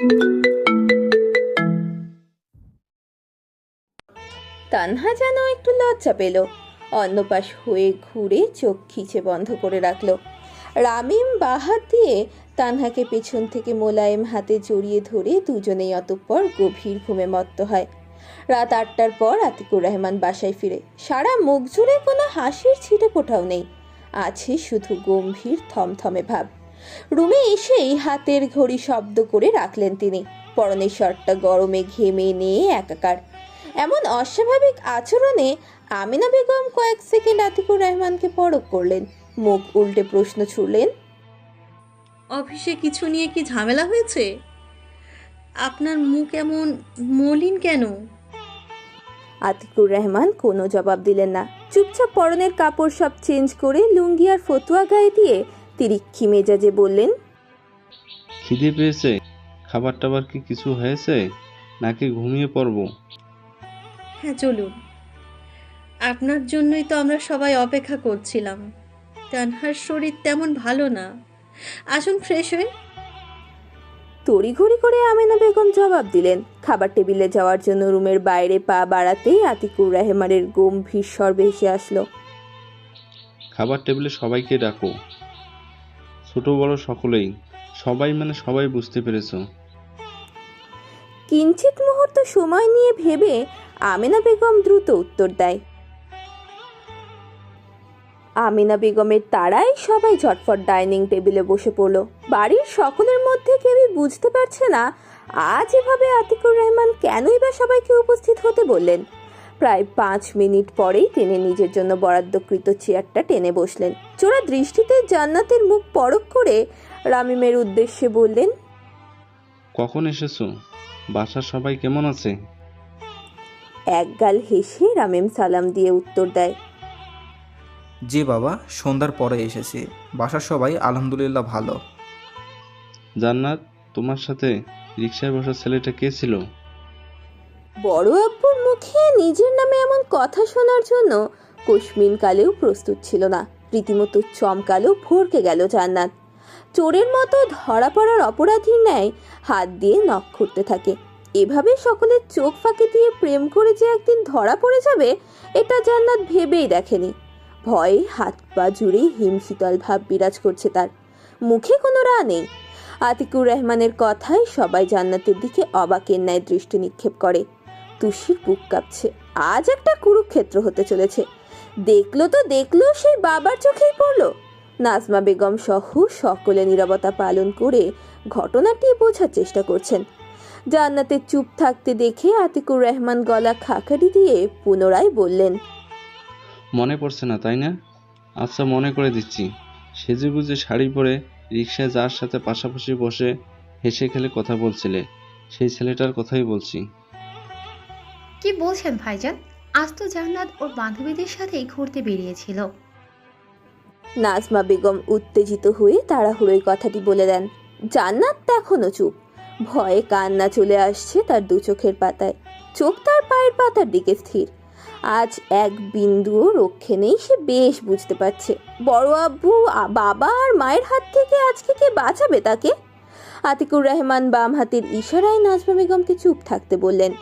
তানহা যেন একটু লজ্জা পেল। অন্নপাশ হয়ে ঘুরে চোখ খিচে বন্ধ করে রাখল। রামিম বাহাত দিয়ে তানহাকে পেছন থেকে মোলায়েম হাতে জড়িয়ে ধরে দুজনেই অতঃপর গভীর ঘুমে মত্ত হয়। রাত আটটার পর আতিকুর রহমান বাসায় ফিরে। সারা মুখ জুড়ে কোনো হাসির ছিটে ফোটাও নেই। আছে শুধু গম্ভীর থমথমে ভাব। রুমে এসেই হাতের ঘড়ি শব্দ করে রাখলেন তিনি। পরনের শার্টটা গরমে ঘেমে নিয়ে একাকার। এমন অস্বাভাবিক আচরণে আমিনা বেগম কয়েক সেকেন্ড আতিকুর রহমানকে পরক করলেন। মুখ উল্টে প্রশ্ন ছুড়লেন অফিসে কিছু নিয়ে কি ঝামেলা হয়েছে? আপনার মুখ এমন মলিন কেন? আতিকুর রহমান কোনো জবাব দিলেন না। চুপচাপ পরনের কাপড় সব চেঞ্জ করে লুঙ্গি আর ফতুয়া গায়ে দিয়ে তিরিক্ষি মেজাজে বললেন খিদে পেয়েছে? খাবার টাবার কি কিছু হয়েছে? নাকি ঘুমিয়ে পড়ব? হ্যাঁ চলুন। আপনার জন্যই তো আমরা সবাই অপেক্ষা করছিলাম। তানহার শরীর তেমন ভালো না। আসুন ফ্রেশ হয়ে তড়িঘড়ি করে আমিনা বেগম জবাব দিলেন খাবার টেবিলে যাওয়ার জন্য রুমের বাইরে পা বাড়াতেই আতিকুর রহমানের গম্ভীর স্বর ভেসে আসলো। খাবার টেবিলে সবাইকে ডাকো। ছোট বড় সকলেই, সবাই মানে সবাই বুঝতে পেরেছ। কিঞ্চিত মুহূর্ত সময় নিয়ে ভেবে আমিনা বেগম দ্রুত উত্তর দেয়। আমিনা বেগমের তারাই সবাই ঝটফট ডাইনিং টেবিলে বসে পড়ল। বাড়ির সকলের মধ্যে কেউই বুঝতে পারছে না, আজ এভাবে আতিকুর রহমান কেনই বা সবাইকে উপস্থিত হতে বললেন? প্রায় পাঁচ মিনিট পরেই তিনি নিজের জন্য বরাদ্দকৃত চেয়ারটা টেনে বসলেন। চোরা দৃষ্টিতে জান্নাতের মুখ পরক করে রামিমের উদ্দেশ্যে বললেন কখন এসেছ? বাসার সবাই কেমন আছে? একগাল হেসে রামিম সালাম দিয়ে উত্তর দেয় জি বাবা সন্ধ্যার পরে এসেছি। বাসার সবাই আলহামদুলিল্লাহ ভালো। জান্নাত তোমার সাথে রিক্সায় বসা ছেলেটা কে ছিল? বড় আব্বুর মুখে নিজের নামে এমন কথা শোনার জন্য কুসমিন কালেও প্রস্তুত ছিল না। রীতিমতো চমকালো ভরকে গেল জান্নাত। চোরের মতো ধরা পড়ার অপরাধীর ন্যায় হাত দিয়ে নখ খুঁড়তে থাকে। এভাবে সকলের চোখ ফাঁকি দিয়ে প্রেম করে যে একদিন ধরা পড়ে যাবে, এটা জান্নাত ভেবেই দেখেনি। ভয়ে হাত পা জুড়ে হিমশীতল ভাব বিরাজ করছে তার। মুখে কোনো রা নেই। আতিকুর রহমানের কথায় সবাই জান্নাতের দিকে অবাকের ন্যায় দৃষ্টি নিক্ষেপ করে। তুষির বুক কাঁপছে। আজ একটা কুরুক্ষেত্র হতে চলেছে। দেখল তো, দেখল, সেই বাবার চোখেই পড়ল। নাজমা বেগম সহ সকলে নীরবতা পালন করে ঘটনাটি বোঝার চেষ্টা করছেন। জান্নাতে চুপ থাকতে দেখে আতিকুর রহমান গলা খাকারি দিয়ে পুনরায় বললেন, মনে পড়ছে না, তাই না? আচ্ছা মনে করে দিচ্ছি। সেজে গুজে শাড়ি পরে রিক্সায় যার সাথে পাশাপাশি বসে হেসে খেলে কথা বলছিলে, সেই ছেলেটার কথাই বলছি। কি বলছেন ভাইজান? আজ তো জান্নাত ওর বান্ধবীদের সাথেই ঘুরতে বেরিয়েছিল। নাজমা বেগম উত্তেজিত হয়ে তাড়াহুড়োই কথাটি বলে দেন। জান্নাত এখনও চুপ। ভয়ে কান্না চলে আসছে তার দু চোখের পাতায়। চোখ তার পায়ের পাতার দিকে স্থির। আজ এক বিন্দুও রক্ষে নেই সে বেশ বুঝতে পারছে। বড় আব্বু বাবা আর মায়ের হাত থেকে আজকে কে বাঁচাবে তাকে? আতিকুর রহমান বাম হাতের ইশারায় নাজমা বেগমকে চুপ থাকতে বললেন।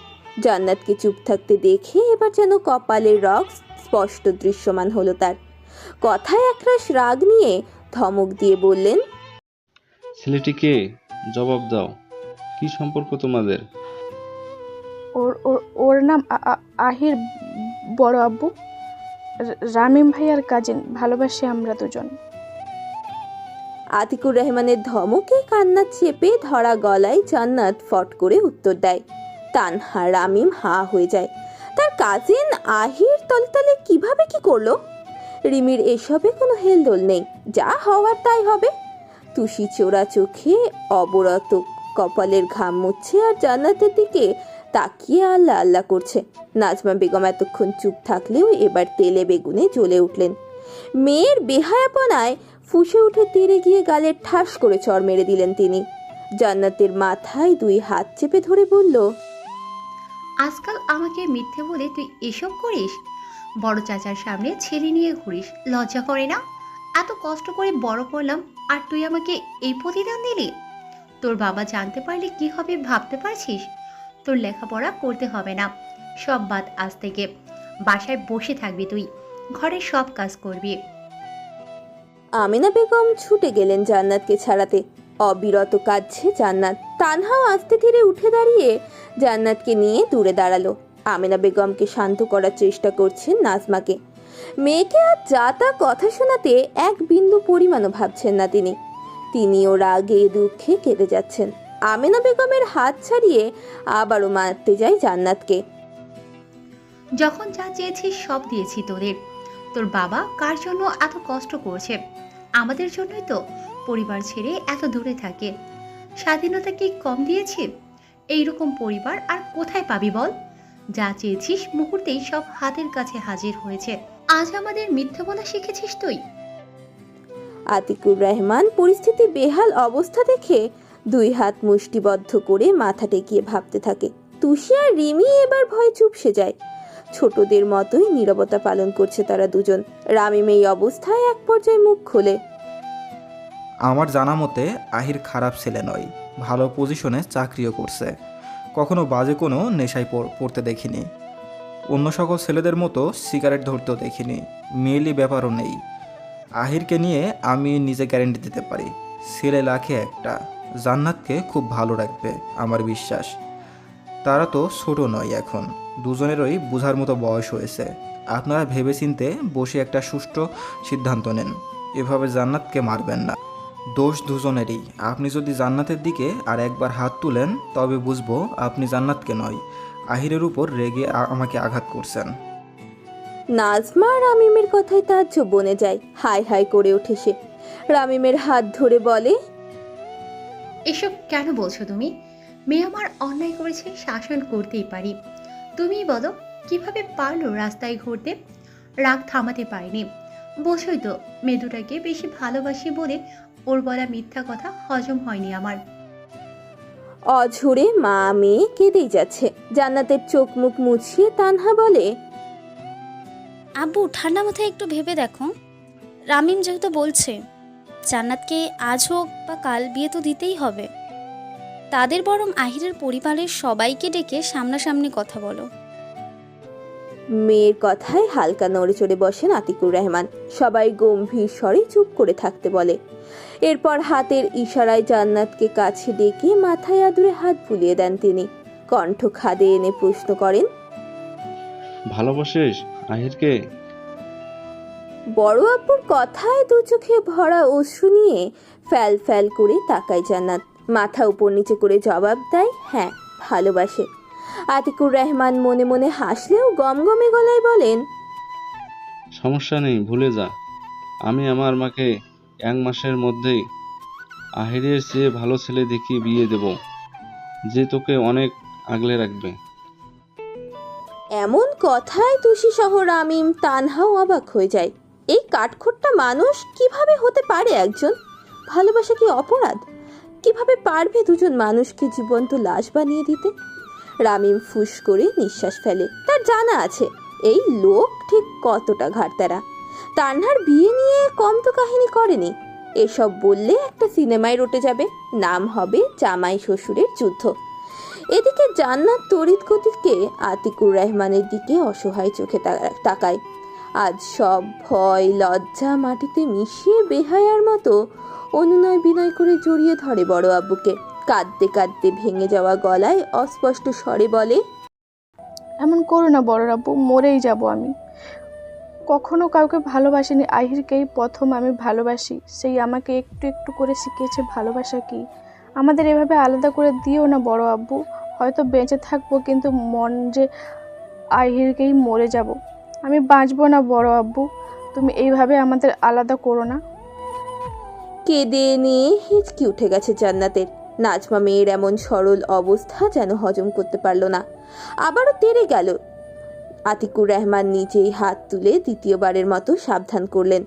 জান্নাতকে চুপ থাকতে দেখে এবার যেন কপালের রগ স্পষ্ট দৃশ্যমান হলো তার। কথায় একরাশ রাগ নিয়ে ধমক দিয়ে বললেন ছেলেটি কে জবাব দাও কি সম্পর্ক তোমাদের? ওর ওর ওর নাম আ- আ- আহির বড় আব্বু। রা- রামিম ভাইয়ার কাজিন ভালোবাসি আমরা দুজন। আতিকুর রহমানের ধমকে কান্না চেপে ধরা গলায় জান্নাত ফট করে উত্তর দেয়। তানহা, রামিম হা হয়ে যায়। তার কাজিন আহির তলতলে কীভাবে কি করল? রিমির এসবে কোনো হেলদোল নেই। যা হওয়ার তাই হবে। তুষি চোরা চোখে অবরত। কপালের ঘাম মুচ্ছে আর জান্নাতের দিকে তাকিয়ে আল্লাহ আল্লাহ করছে। নাজমা বেগম এতক্ষণ চুপ থাকলেও এবার তেলে বেগুনে জ্বলে উঠলেন। মেয়ের বেহায়াপনায় ফুসে উঠে তীরে গিয়ে গালে ঠাস করে চর মেরে দিলেন তিনি। জান্নাতের মাথায় দুই হাত চেপে ধরে বলল আজকাল আমাকে মিথ্যে বলে তুই এসব করিস? বড় চাচার সামনে ছেলে নিয়ে ঘুরিস, লজ্জা করে না? এত কষ্ট করে বড় করলাম, আর তুই আমাকে এই প্রতিদান দিলি? তোর বাবা জানতে পারলে কি হবে ভাবতে পারছিস? তোর লেখাপড়া করতে হবে না, সব বাদ আজ থেকে। বাসায় বসে থাকবি তুই ঘরের সব কাজ করবি। আমিনা বেগম ছুটে গেলেন জান্নাতকে ছাড়াতে। অবিরত কাঁদছে জান্নাত। তানহাও আস্তে ধীরে উঠে দাঁড়িয়ে জান্নাতকে নিয়ে দূরে দাঁড়াল। আমিনা বেগমকে শান্ত করার চেষ্টা করছেন নাজমাকে। মেয়েকে আর যা তা কথা শোনাতে এক বিন্দু পরিমাণও ভাবছেন না তিনি। তিনিও রাগে, দুঃখে কেঁদে যাচ্ছেন। আমিনা বেগমের হাত ছাড়িয়ে আবারও মারতে যায় জান্নাতকে। যখন যা চেয়েছিস সব দিয়েছি তোদের। তোর বাবা কার জন্য এত কষ্ট করছে? আমাদের জন্যই তো পরিবার ছেড়ে এত দূরে থাকে। স্বাধীনতা কি কম দিয়েছি? এইরকম পরিবার আর কোথায় পাবি বল? যা চেয়েছিস মুহূর্তেই সব হাতের কাছে হাজির হয়েছে। আজ আমাদের মিথ্যে বলা শিখেছিস তুই। আতিকুর রহমান, পরিস্থিতি বেহাল অবস্থা দেখে দুই হাত মুষ্টিবদ্ধ করে মাথা টেকিয়ে ভাবতে থাকে, তুষি আর রিমি এবার ভয় চুপসে যায়। ছোটদের মতোই নীরবতা পালন করছে তারা দুজন। রামিম এই অবস্থায় এক পর্যায়ে মুখ খোলে। আমার জানা মতে, আহির খারাপ ছেলে নয়, ভালো পজিশনে চাকরিও করছে। কখনো বাজে কোনো নেশায় পড়- পড়তে দেখিনি। অন্য সকল ছেলেদের মতো সিগারেট ধরতেও দেখিনি, মেয়েলি ব্যাপারও নেই। আহিরকে নিয়ে আমি নিজে গ্যারেন্টি দিতে পারি, ছেলে লাখে একটা, জান্নাতকে খুব ভালো রাখবে, আমার বিশ্বাস। তারা তো ছোট নয় এখন, দুজনেরই বোঝার মতো বয়স হয়েছে। আপনারা ভেবেচিন্তে বসে একটা সুষ্ঠু সিদ্ধান্ত নেন, এভাবে জান্নাতকে মারবেন না। দোষ দুজনেরই। আপনি যদি জান্নাতের দিকে আর একবার হাত তুলেন তবে বুঝব আপনি জান্নাতকে নয় আহিরের উপর রেগে আমাকে আঘাত করছেন। নাজমা আর রামিমের কথায় তার বনে যায় হাই হাই করে ওঠে সে। রামিমের হাত ধরে বলে এসব কেন বলছো তুমি? মেয়ে আমার অন্যায় করেছে শাসন করতেই পারি। তুমিই বলো কীভাবে পারল রাস্তায় ঘুরতে? রাগ থামাতে পারিনি। বসই তো মেদুটাকে বেশি ভালোবাসি বলে ওর বলা মিথ্যা কথা হজম হয়নি আমার। অঝরে মা মেয়ে কেঁদেই যাচ্ছে। জান্নাতের চোখ মুখ মুছিয়ে তানহা বলে আব্বু ঠান্ডা মাথায় একটু ভেবে দেখো। রামিম যেহেতু বলছে জান্নাতকে আজ হোক বা কাল বিয়ে তো দিতেই হবে। তাদের বরং আহিরের পরিবারের সবাইকে ডেকে সামনাসামনি কথা বলো। মেয়ের কথায় হালকা নড়ে চড়ে বসেন আতিকুর রহমান। সবাই গম্ভীর স্বরে চুপ করে থাকতে বলে। এরপর হাতের ইশারায় জান্নাতকে কাছে ডেকে মাথায় আদুরে হাত বুলিয়ে দেন তিনি। কণ্ঠ খাদে এনে প্রশ্ন করেন ভালোবাসিস আহিরকে? বড় আপুর কথায় দু চোখে ভরা অশ্রু নিয়ে ফ্যাল ফ্যাল করে তাকায় জান্নাত। মাথা উপর নিচে করে জবাব দেয় হ্যাঁ ভালোবাসে। আতিকুর রহমান মনে মনে হাসলেও গমগমে গলায় বলেন সমস্যা নেই ভুলে যা। আমি আমার মাকে এক মাসের মধ্যেই আহিরের চেয়ে ভালো ছেলে দেখিয়ে বিয়ে দেব যে তোকে অনেক আগলে রাখবে। এমন কথায় তুষি সহ রামিম তানহাও অবাক হয়ে যায়। এই কাঠখোট্টা মানুষ কীভাবে হতে পারে একজন? ভালোবাসা কি অপরাধ? কীভাবে পারবে দুজন মানুষকে জীবন্ত লাশ বানিয়ে দিতে? রামিম ফুস করে নিঃশ্বাস ফেলে। তার জানা আছে, এই লোক ঠিক কতটা ঘাটতারা তানহার বিয়ে নিয়ে কম তো কাহিনী করেনি। এসব বললে একটা সিনেমায় রটে যাবে। নাম হবে জামাই শ্বশুরের যুদ্ধ। এদিকে জান্নাত তড়িৎ গতিকে আতিকুর রহমানের দিকে অসহায় চোখে তাকায়। আজ সব ভয়, লজ্জা মাটিতে মিশিয়ে বেহায়ার মতো অনুনয় বিনয় করে জড়িয়ে ধরে বড় আব্বুকে। কাঁদতে কাঁদতে ভেঙে যাওয়া গলায় অস্পষ্ট স্বরে বলে এমন করো না বড় আব্বু মরেই যাব আমি। কখনো কাউকে ভালোবাসিনি আহিরকেই প্রথম আমি ভালোবাসি। সেই আমাকে একটু একটু করে শিখিয়েছে ভালোবাসা কি। আমাদের এভাবে আলাদা করে দিও না বড় আব্বু। হয়তো বেঁচে থাকব কিন্তু মন যে আহিরকেই মরে যাব। আমি বাঁচবো না বড় আব্বু। তুমি এইভাবে আমাদের আলাদা করো না। কেঁদে নিয়ে হিচকি উঠে গেছে জান্নাতের। নাজমা মেয়ের এমন সরল অবস্থা যেন হজম করতে পারল না। আবারও তেড়ে গেল। আতিকুর রহমান নিজেই হাত তুলে দ্বিতীয়বারের মতো সাবধান করলেন।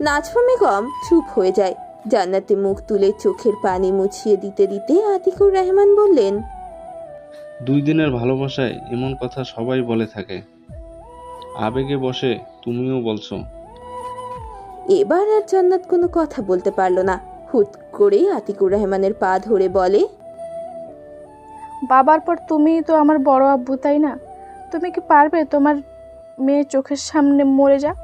নাজমা বেগম চুপ হয়ে যায়। জান্নাতে মুখ তুলে চোখের পানি মুছিয়ে দিতে দিতে আতিকুর রহমান বললেন দুই দিনের ভালোবাসায় এমন কথা সবাই বলে থাকে। আবেগে বসে তুমিও বলছো। এবার আর জান্নাত কোনো কথা বলতে পারল না। হুট করে আতিকুর রহমানের পা ধরে বলে বাবার পর তুমি তো আমার বড় আব্বু তাই না? তুমি কি পারবে তোমার মেয়ে চোখের সামনে মরে যাক?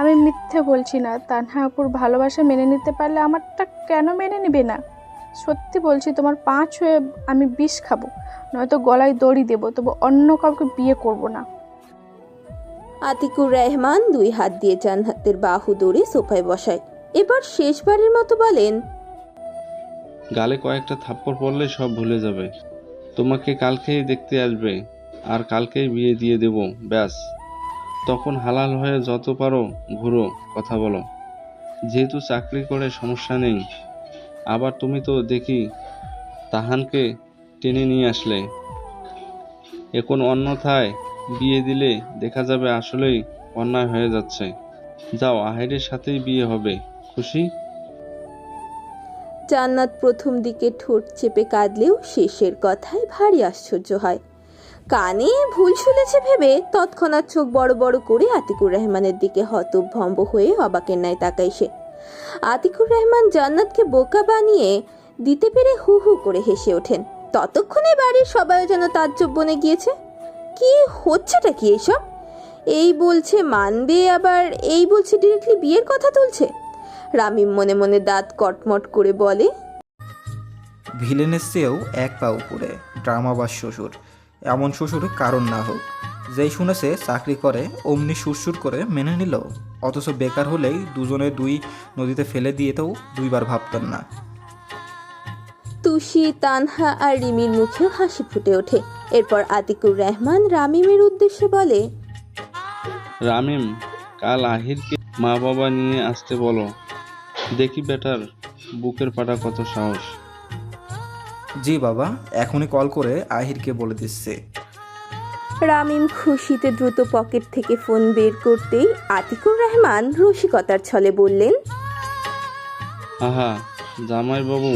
আমি মিথ্যে বলছি না তানহা আপুর ভালোবাসা মেনে নিতে পারলে আমারটা কেন মেনে নেবে না? সত্যি বলছি তোমার পাঁচ হয়ে আমি বিষ খাব নয়তো গলায় দড়ি দেবো তবু অন্য কাউকে বিয়ে করব না। আতিকুর রহমান দুই হাত দিয়ে জান্নাতের বাহু ধরে সোফায় বসায়। এবার শেষবারের মতো বলেন গালে কয়েকটা থাপ্পড় পড়লে সব ভুলে যাবে। তোমাকে কালকেই দেখতে আসবে, আর কালকেই বিয়ে দিয়ে দেব, ব্যাস। তখন হালাল হয়ে যত পারো ঘুরো, কথা বলো। যেহেতু চাকরি করে সমস্যা নেই, আবার তুমি তো দেখি তাহানকে টেনে নিয়ে আসলে। এখন অন্যথায় বিয়ে দিলে দেখা যাবে আসলেই অন্যায় হয়ে যাচ্ছে। যাও আহেরের সাথেই বিয়ে হবে। খুশি? জান্নাত প্রথম দিকে ঠোঁট চেপে কাঁদলেও শেষের কথায় ভারী আশ্চর্য হয়। কানে ভুল শুনেছে ভেবে তৎক্ষণাৎ চোখ বড় বড় করে আতিকুর রহমানের দিকে হতভম্ব হয়ে অবাকের ন্যায় তাকাই সে। আতিকুর রহমান জান্নাতকে বোকা বানিয়ে দিতে পেরে হু হু করে হেসে ওঠেন। ততক্ষণে বাড়ির সবাই যেন তাজ্জব বনে গিয়েছে। কি হচ্ছেটা কি এইসব এই বলছে মানবে আবার এই বলছে ডিরেক্টলি বিয়ের কথা তুলছে? রামিম মনে মনে দাঁত কটমট করে বলে ভিলেনের চেয়েও এক পা উপরে ড্রামাবাস শ্বশুর। এমন শ্বশুর কারণ না হোক। যেই শুনেছে চাকরি করে অমনি সুরসুর করে মেনে নিল। অথচ বেকার হলেই দুজনে দুই নদীতে ফেলে দিয়ে দিয়েতেও দুইবার ভাবতেন না। তুষি তানহা আর রিমির মুখেও হাসি ফুটে ওঠে। এরপর আতিকুর রহমান রামিমের উদ্দেশ্যে বলে রামিম কাল আহিরকে মা বাবা নিয়ে আসতে বলো। দেখি বেটার বুকের পাটা কত সাহস। জি বাবা এখনই কল করে আহিরকে বলে দিচ্ছে। রামিম খুশিতে দ্রুত পকেট থেকে ফোন বের করতেই আতিকুর রহমান রসিকতার ছলে বললেন আহা জামাই বাবু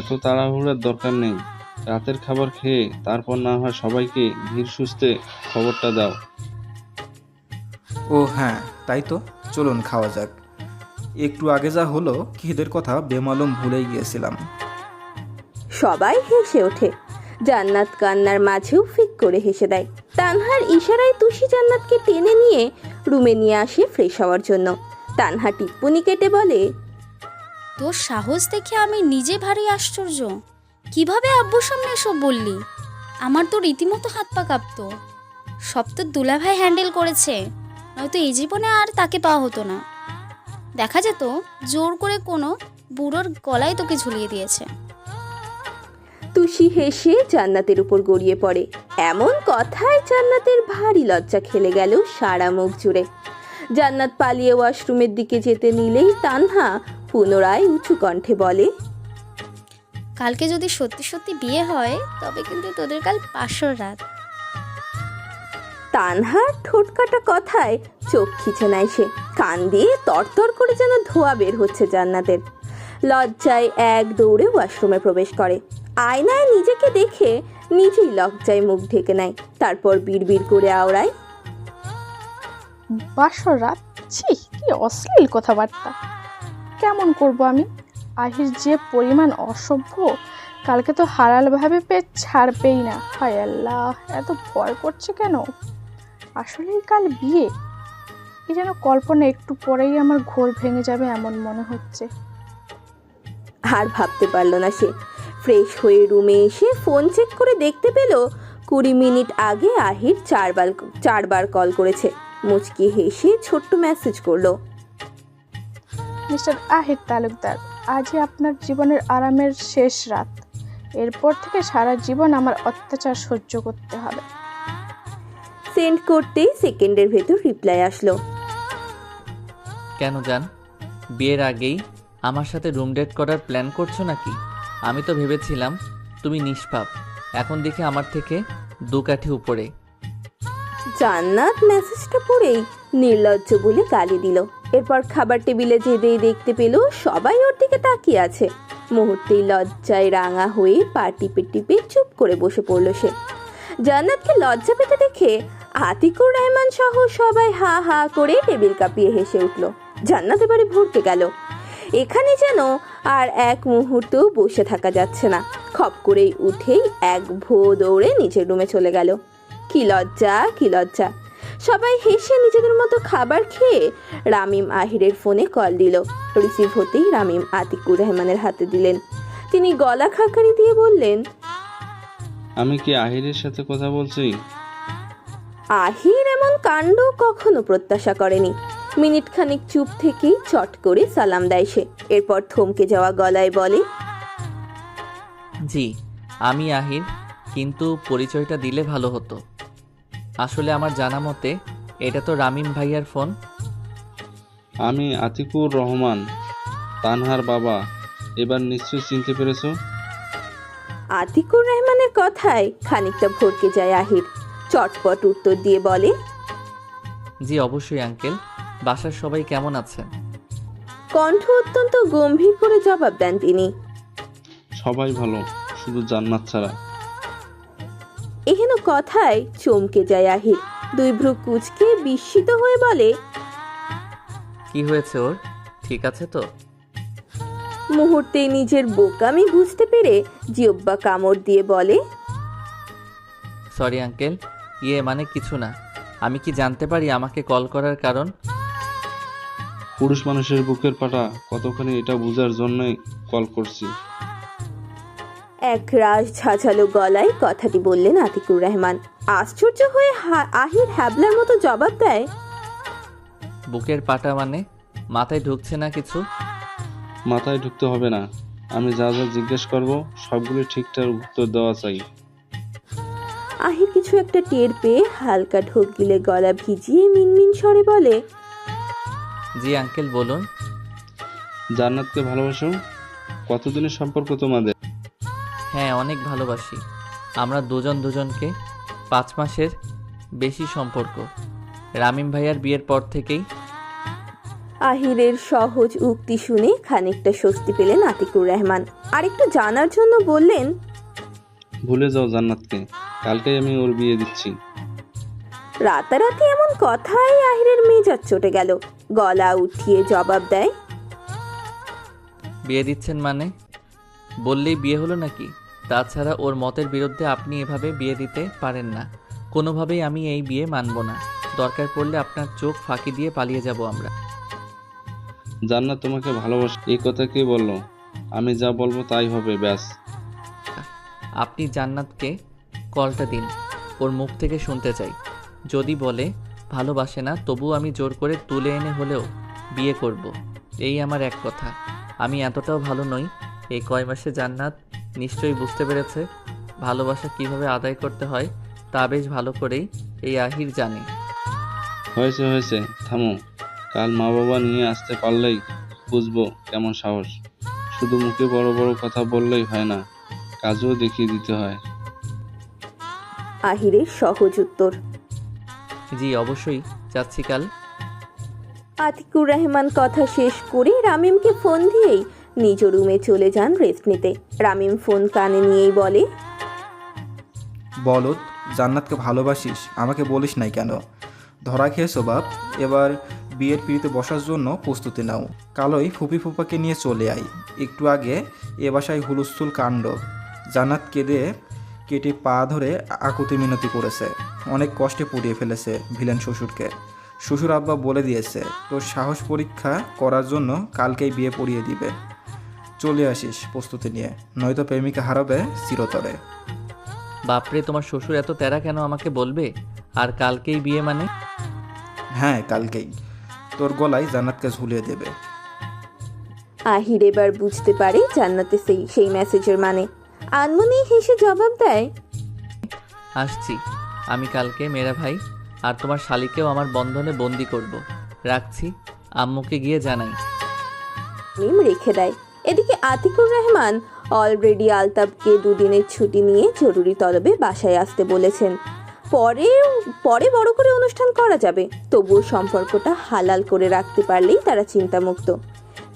এত তাড়াহুড়ার দরকার নেই। রাতের খাবার খেয়ে তারপর না হয় সবাইকে ধীর সুস্থে খবরটা দাও। ও হ্যাঁ তাই তো চলুন খাওয়া যাক। একটু আগে যা হলো খিদের কথা বেমালুম ভুলেই গিয়েছিলাম। সবাই হেসে ওঠে। জান্নাত কান্নার মাঝেও ফিক করে হেসে দেয়। তানহার ইশারায় তুষি জান্নাতকে টেনে নিয়ে রুমে নিয়ে আসে ফ্রেশ হওয়ার জন্য। তানহা টিপ্পনি কেটে বলে তোর সাহস দেখে আমি নিজে ভারী আশ্চর্য। কীভাবে আব্বুর সামনে এসব বললি? আমার তো রীতিমতো হাত পা কাঁপতো। সব তো দুলাভাই হ্যান্ডেল করেছে। নয়তো এই জীবনে আর তাকে পাওয়া হতো না। দেখা যেত জোর করে কোনো বুড়োর গলায় তোকে ঝুলিয়ে দিয়েছে। তুষি হেসে জান্নাতের উপর গড়িয়ে পড়ে। এমন কথায় জান্নাতের ভারী লজ্জা খেলে গেল সারা মুখ জুড়ে। জান্নাত পালিয়ে ওয়াশরুমের দিকে যেতে নিলেই তানহা পুনরায় উঁচু কণ্ঠে বলে কালকে যদি সত্যি সত্যি বিয়ে হয় তবে কিন্তু তোদের কাল পাঁচশোর রাত। তানহার ঠোটকাটা কথায় চোখ খিচে নেয় সে। কান দিয়ে তরতর করে যেন ধোয়া বের হচ্ছে জান্নাতের। লজ্জায় এক দৌড়ে ওয়াশরুমে প্রবেশ করে। আয়নায় নিজেকে দেখে নিজেই লজ্জায় মুখ ঢেকে নেয়। তারপর বিড়বিড় করে আওড়ায়, বাসর ছি, কি অশ্লীল কথাবার্তা। কেমন করব আমি? আহির যে পরিমাণ অসভ্য, কালকে তো হারালভাবে পেয়ে ছাড়বেই না। হায় আল্লাহ, এত ভয় করছে কেন? আসলেই কাল বিয়ে। এই যেন কল্পনা একটু পরেই আমার ঘোর ভেঙে যাবে এমন মনে হচ্ছে। আর ভাবতে পারল না সে। ফ্রেশ হয়ে রুমে এসে ফোন চেক করে দেখতে পেল কুড়ি মিনিট আগে আহির চারবার চারবার কল করেছে। মুচকি হেসে ছোট্ট মেসেজ করল। মিস্টার আহির তালুকদার আজই আপনার জীবনের আরামের শেষ রাত। এরপর থেকে সারা জীবন আমার অত্যাচার সহ্য করতে হবে। সেন্ড করতেই সেকেন্ডের ভেতর রিপ্লাই আসলো। কেন জান? বিয়ের আগেই আমার সাথে রুম ডেট করার প্ল্যান করছ নাকি? আমি তো ভেবেছিলাম তুমি নিষ্পাপ। এখন দেখি আমার থেকে দু কাঠি উপরে। জান্নাত মেসেজটা পড়েই নির্লজ্জ বলে গালি দিল। এরপর খাবার টেবিলে যেতেই দেখতে পেল সবাই ওর দিকে তাকিয়ে আছে। মুহূর্তেই লজ্জায় রাঙা হয়ে পা টিপে টিপে চুপ করে বসে পড়ল সে। জান্নাতকে লজ্জা পেতে দেখে আতিকুর রহমান সহ সবাই হা হা করে টেবিল কাঁপিয়ে হেসে উঠল। জান্নাত এবারে ভরকে গেল। এখানে যেন আর এক মুহূর্তও বসে থাকা যাচ্ছে না। খপ করেই উঠেই এক ভো দৌড়ে নিচের রুমে চলে গেল। কি লজ্জা কি লজ্জা। সবাই হেসে নিজেদের মতো খাবার খেয়ে রামিম আহিরের ফোনে কল দিল। রিসিভ হতেই রামিম আতিকুর রহমানের হাতে দিলেন। তিনি গলা খাকারি দিয়ে বললেন আমি কি আহিরের সাথে কথা বলছি? আহির এমন কাণ্ড কখনো প্রত্যাশা করেনি। মিনিট খানিক চুপ থেকেই চট করে সালাম দেয় সে। এরপর থমকে যাওয়া গলায় বলে জি আমি আহির কিন্তু পরিচয়টা দিলে ভালো হতো। আসলে আমার জানা মতে এটা তো রামিম ভাইয়ার ফোন। আমি আতিকুর রহমান তানহার বাবা এবার নিশ্চয়ই চিনতে পেরেছ? আতিকুর রহমানের কথায় খানিকটা ভরকে যায় আহির। চটপট উত্তর দিয়ে বলে জি অবশ্যই আঙ্কেল। বাসার সবাই কেমন আছেন কণ্ঠ অত্যন্ত গম্ভীর করে জবাব দেন তিনি। সবাই ভালো শুধু জান্নাত ছাড়া। এহেন কথায় চমকে যায় আহির দুই ভ্রু কুচকে বিস্মিত হয়ে বলে কি হয়েছে ওর? ঠিক আছে তো? মুহূর্তে নিজের বোকামি বুঝতে পেরে জিব্বা কামড় দিয়ে বলে সরি আঙ্কেল ইয়ে মানে কিছু না। আমি কি জানতে পারি আমাকে কল করার কারণ? পুরুষ মানুষের বুকের পাটা কতখানি এটা বোঝার জন্যই কল করছি। এক রাশ ঝাঁঝালো গলায় কথাটি বললেন আতিকুর রহমান। আশ্চর্য হয়ে হা- আহির হ্যাবলার মতো জবাব দেয়। বুকের পাটা মানে? মাথায় ঢুকছে না কিছু? মাথায় ঢুকতে হবে না। আমি যা যা জিজ্ঞেস করব সবগুলো ঠিকঠাক উত্তর দেওয়া চাই। আহির কিছু একটা টের পেয়ে হালকা ঢোক গিলে গলা ভিজিয়ে মিনমিন স্বরে বলে জি আঙ্কেল বলুন। জান্নাতকে ভালোবাসো? কতদিনের সম্পর্ক তোমাদের? হ্যাঁ অনেক ভালোবাসি। আমরা দুজন দুজনকে পাঁচ মাসের বেশি সম্পর্ক। রামিম ভাইয়ার বিয়ের পর থেকেই আহিরের সহজ উক্তি শুনে খানিকটা স্বস্তি পেলেন আতিকুর রহমান। আর একটু জানার জন্য বললেন ভুলে যাও জান্নাতকে কালকেই আমি ওর বিয়ে দিচ্ছি। রাতারাতি এমন কথাই আহিরের মেজাজ চটে গেল। গলা উঠিয়ে জবাব দেয়। বিয়ে দিচ্ছেন মানে? বললেই বিয়ে হলো নাকি? তাছাড়া ওর মতের বিরুদ্ধে আপনি এভাবে বিয়ে দিতে পারেন না। কোনোভাবেই আমি এই বিয়ে মানব না। দরকার পড়লে আপনার চোখ ফাঁকি দিয়ে পালিয়ে যাব আমরা। জান্নাত তোমাকে ভালোবাসে। এই কথা কে বলল? আমি যা বলব তাই হবে ব্যাস। আপনি জান্নাতকে কলটা দিন। ওর মুখ থেকে শুনতে চাই। যদি বলে ভালোবাসে না তবু আমি জোর করে তুলে এনে হলেও বিয়ে করব। এই আমার এক কথা। আমি এতটাও ভালো নই এই কয় মাসে জান্নাত নিশ্চয়ই বুঝতে পেরেছে ভালোবাসা কীভাবে আদায় করতে হয় তা বেশ ভালো করেই এই আহির জানে। হয়েছে হয়েছে থামো। কাল মা বাবা নিয়ে আসতে পারলেই বুঝব কেমন সাহস। শুধু মুখে বড় বড় কথা বললেই হয় না কাজও দেখিয়ে দিতে হয়। আহিরের সহজ উত্তর। জি অবশ্যই। যাচ্ছি কাল। আতিকুর রহমান কথা শেষ করে রামিমকে ফোন দিয়েই নিজ রুমে চলে যান রেস্ট নিতে। রামিম ফোন কানে নিয়েই বলে বলত জান্নাতকে ভালোবাসিস আমাকে বলিস নাই কেন? ধরা খেয়েছো বাপ এবার বিয়ের পিড়িতে বসার জন্য প্রস্তুতি নাও। কালোই ফুপি ফুপাকে নিয়ে চলে আই একটু আগে এ বাসায় হুলস্থুল কাণ্ড। জান্নাত কেঁদে কেটে পা ধরে আকুতি মিনতি করেছে। অনেক কষ্টে পুড়িয়ে ফেলেছে ভিলেন শ্বশুরকে। শ্বশুর আব্বা বলে দিয়েছে তোর সাহস পরীক্ষা করার জন্য কালকেই বিয়ে পড়িয়ে দিবে। চলে আসিস প্রস্তুতি নিয়ে নয়তো প্রেমিকা হারাবে চিরতরে। বাপরে তোমার শ্বশুর এত তেরা কেন আমাকে বলবে? আর কালকেই বিয়ে মানে? হ্যাঁ কালকেই। তোর গলায় জান্নাতকে ঝুলিয়ে দেবে। আহির এবার বুঝতে পারে জান্নাতে সেই সেই মেসেজের মানে। আনমনি হেসে জবাব দেয় আসছি। আমি কালকে মেরা ভাই আর তোমার শালিকেও আমার বন্ধনে বন্দি করব। রাখছি। আম্মুকে গিয়ে জানাই। মিম রেখে দেয়। এদিকে আতিকুর রহমান অলরেডি আলতাবকে দুদিনের ছুটি নিয়ে জরুরি তলবে বাসায় আসতে বলেছেন। পরে পরে বড় করে অনুষ্ঠান করা যাবে। তবুও সম্পর্কটা হালাল করে রাখতে পারলেই তারা চিন্তামুক্ত।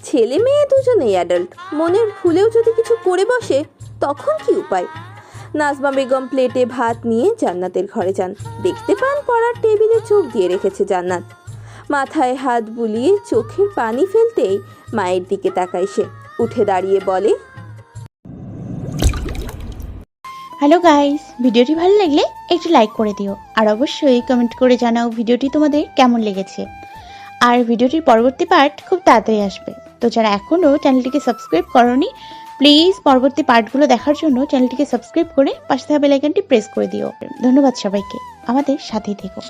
ছেলে মেয়ে দুজনেই অ্যাডাল্ট মনের ভুলেও যদি কিছু করে বসে, তখন কি উপায়? নাজমা বেগম প্লেটে ভাত নিয়ে জান্নাতের ঘরে যান। দেখতে পান পড়ার টেবিলে চোখ দিয়ে রেখেছে জান্নাত। মাথায় হাত বুলিয়ে চোখের পানি ফেলতেই মায়ের দিকে তাকায় সে। উঠে দাঁড়িয়ে বলে হ্যালো গাইস ভিডিওটি ভালো লাগলে একটু লাইক করে দিও। আর অবশ্যই কমেন্ট করে জানাও ভিডিওটি তোমাদের কেমন লেগেছে। আর ভিডিওটির পরবর্তী পার্ট খুব তাড়াতাড়ি আসবে। তো যারা এখনও চ্যানেলটিকে সাবস্ক্রাইব করনি প্লিজ পরবর্তী পার্টগুলো দেখার জন্য চ্যানেলটিকে সাবস্ক্রাইব করে পাশে থাকা বেলাইকানটি প্রেস করে দিও। ধন্যবাদ সবাইকে। আমাদের সাথেই থেকো।